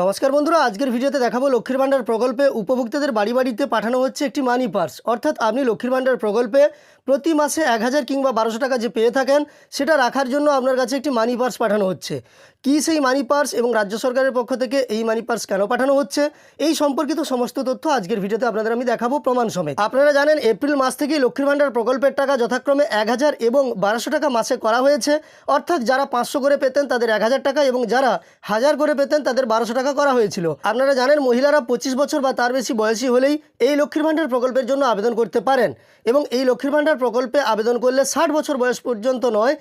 নমস্কার বন্ধুরা, আজকের ভিডিওতে দেখাবো লক্ষ্মীর ভাণ্ডার প্রকল্পে উপভোক্তাদের বাড়ি বাড়িতে পাঠানো হচ্ছে একটি মানি পার্স অর্থাৎ আপনি লক্ষ্মীর ভাণ্ডার প্রকল্পে প্রতি মাসে এক হাজার কিংবা বারোশো টাকা যে পেয়ে থাকেন, সেটা রাখার জন্য আপনার কাছে একটি মানি পার্স পাঠানো হচ্ছে। কী সেই মানি পার্স এবং রাজ্য সরকারের পক্ষ থেকে এই মানি পার্স কেন পাঠানো হচ্ছে, এই সম্পর্কিত সমস্ত তথ্য আজকের ভিডিওতে আপনাদের আমি দেখাবো প্রমাণ সমেত। আপনারা জানেন, এপ্রিল মাস থেকেই লক্ষ্মীর ভাণ্ডার প্রকল্পের টাকা যথাক্রমে এক হাজার এবং বারোশো টাকা মাসে করা হয়েছে। অর্থাৎ যারা পাঁচশো করে পেতেন তাদের এক হাজার টাকা এবং যারা হাজার করে পেতেন তাদের বারোশো টাকা করা হয়েছিল। আপনারা জানেন মহিলারা পঁচিশ বছর বা তার বেশি বয়সী হলেই এই লক্ষ্মীর ভাণ্ডার প্রকল্পের জন্য আবেদন করতে পারেন এবং এই লক্ষ্মীর ভাণ্ডার প্রকল্পে আবেদন করলে ষাট বছর বয়স পর্যন্ত নয়,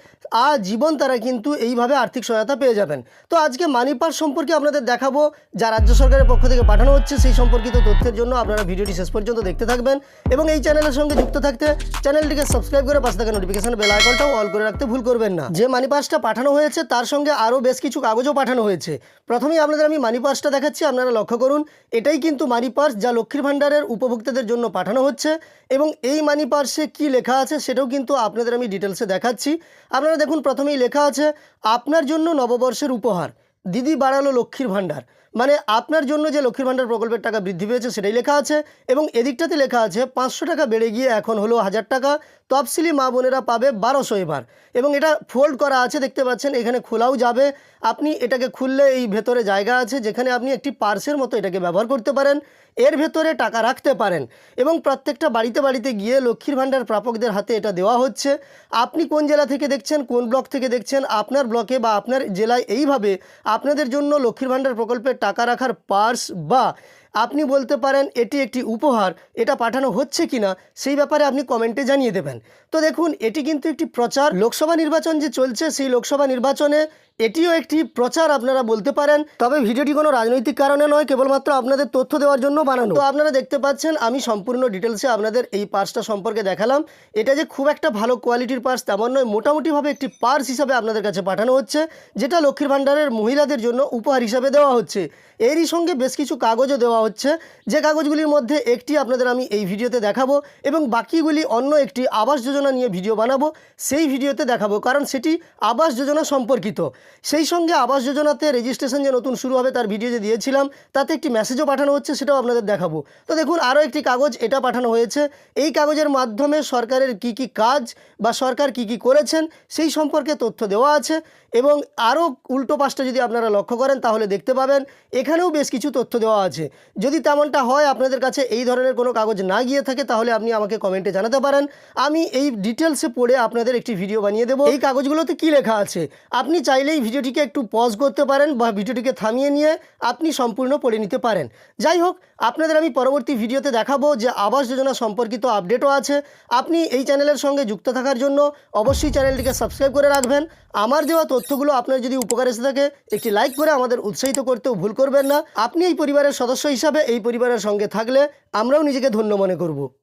আজীবন তারা কিন্তু এইভাবে আর্থিক সহায়তা পেয়ে যাবেন। তো আজকে মানি পার্স সম্পর্কে আপনাদের দেখাবো, যা রাজ্য সরকারের পক্ষ থেকে পাঠানো হচ্ছে, সেই সম্পর্কিত তথ্যের জন্য আপনারা ভিডিওটি শেষ পর্যন্ত দেখতে থাকবেন এবং এই চ্যানেলের সঙ্গে যুক্ত থাকতে চ্যানেলটিকে সাবস্ক্রাইব করে পাশে থাকা নোটিফিকেশন বেল আইকনটাও অল করে রাখতে ভুল করবেন না। যে মানি পার্সটা পাঠানো হয়েছে, তার সঙ্গে আরও বেশ কিছু কাগজও পাঠানো হয়েছে। প্রথমেই আপনাদের আমি মানি পার্সটা দেখাচ্ছি, আপনারা লক্ষ্য করুন, এটাই কিন্তু মানি পার্স যা লক্ষ্মীর ভাণ্ডারের উপভোক্তাদের জন্য পাঠানো হচ্ছে এবং এই মানি পার্সে কী লেখা আছে সেটাও কিন্তু আপনাদের আমি ডিটেলসে দেখাচ্ছি। আপনারা দেখুন, প্রথমেই লেখা আছে, আপনার জন্য নববর্ষের উপহার, দিদি বাড়ালো লক্ষ্মীর ভাণ্ডার। মানে আপনার জন্য যে লক্ষ্মীর ভাণ্ডার প্রকল্পের টাকা বৃদ্ধি পেয়েছে সেটাই লেখা আছে এবং এদিকটাতে লেখা আছে, পাঁচশো টাকা বেড়ে গিয়ে এখন হলো হাজার টাকা, তফসিলি মা বোনেরা পাবে বারোশো এবার। এবং এটা ফোল্ড করা আছে, দেখতে পাচ্ছেন, এখানে খোলাও যাবে। আপনি এটাকে খুললে এই ভেতরে জায়গা আছে যেখানে আপনি একটি পার্সের মতো এটাকে ব্যবহার করতে পারেন। এর ভেতরে টাকা রাখতে পারেন। এবং প্রত্যেকটা বাড়িতে বাড়িতে গিয়ে লক্ষ্মীর ভাণ্ডার প্রাপকদের হাতে এটা দেওয়া হচ্ছে। আপনি কোন জেলা থেকে দেখছেন, কোন ব্লক থেকে দেখছেন, আপনার ব্লকে বা আপনার জেলায় এইভাবে আপনাদের জন্য লক্ষ্মীর ভাণ্ডার প্রকল্পের টাকা রাখার পার্স বা আপনি বলতে পারেন এটি একটি উপহার, এটা পাঠানো হচ্ছে কিনা, সেই ব্যাপারে আপনি কমেন্টে জানিয়ে দেবেন। তো দেখুন, এটি কিন্তু একটি প্রচার। লোকসভা নির্বাচন যে চলছে, সেই লোকসভা নির্বাচনে এটিও একটি প্রচার আপনারা বলতে পারেন। তবে ভিডিওটি কোনো রাজনৈতিক কারণে নয়, কেবলমাত্র আপনাদের তথ্য দেওয়ার জন্য বানানো। তো আপনারা দেখতে পাচ্ছেন, আমি সম্পূর্ণ ডিটেলসে আপনাদের এই পার্সটা সম্পর্কে দেখালাম। এটা যে খুব একটা ভালো কোয়ালিটির পার্স, তেমন নয়, মোটামুটিভাবে একটি পার্স হিসাবে আপনাদের কাছে পাঠানো হচ্ছে, যেটা লক্ষ্মীর ভাণ্ডারের মহিলাদের জন্য উপহার হিসাবে দেওয়া হচ্ছে। এরই সঙ্গে বেশ কিছু কাগজও দেওয়া হচ্ছে যে কাগজগুলির মধ্যে একটি আপনাদের আমি এই ভিডিওতে দেখাবো এবং বাকিগুলি অন্য একটি আবাস যোজনা নিয়ে ভিডিও বানাবো, সেই ভিডিওতে দেখাবো। কারণ সেটি আবাস যোজনা সম্পর্কিত। সেই সঙ্গে আবাস যোজনাতে রেজিস্ট্রেশন যে নতুন শুরু হবে তার ভিডিও যে দিয়েছিলাম, তাতে একটি মেসেজও পাঠানো হচ্ছে, সেটাও আপনাদের দেখাবো। তো দেখুন, আরও একটি কাগজ, এটা পাঠানো হয়েছে। এই কাগজের মাধ্যমে সরকারের কি কি কাজ বা সরকার কি কি করেছেন, সেই সম্পর্কে তথ্য দেওয়া আছে এবং আরও উল্টো পাশটা যদি আপনারা লক্ষ্য করেন, তাহলে দেখতে পাবেন, এখানেও বেশ কিছু তথ্য দেওয়া আছে। যদি তেমনটা হয়, আপনাদের কাছে এই ধরনের কোনো কাগজ না গিয়ে থাকে, তাহলে আপনি আমাকে কমেন্টে জানাতে পারেন। আমি এই ডিটেলসে পড়ে আপনাদের একটি ভিডিও বানিয়ে দেবো। এই কাগজগুলোতে কি লেখা আছে? আপনি চাইলেই ভিডিওটিকে একটু পজ করতে পারেন বা ভিডিওটিকে থামিয়ে নিয়ে আপনি সম্পূর্ণ পড়ে নিতে পারেন। যাই হোক, আপনাদের আমি পরবর্তী ভিডিওতে দেখাবো যে আবাস যোজনা সম্পর্কিত আপডেটও আছে। আপনি এই চ্যানেলের সঙ্গে যুক্ত থাকার জন্য অবশ্যই চ্যানেলটিকে সাবস্ক্রাইব করে রাখবেন। আমার দেওয়া তথ্যগুলো আপনার যদি উপকার এসে থাকে, একটি লাইক করে আমাদের উৎসাহিত করতেও ভুল করবেন না। আপনি এই পরিবারের সদস্য হিসাবে এই পরিবারের সঙ্গে থাকলে আমরাও নিজেকে ধন্য মনে করব।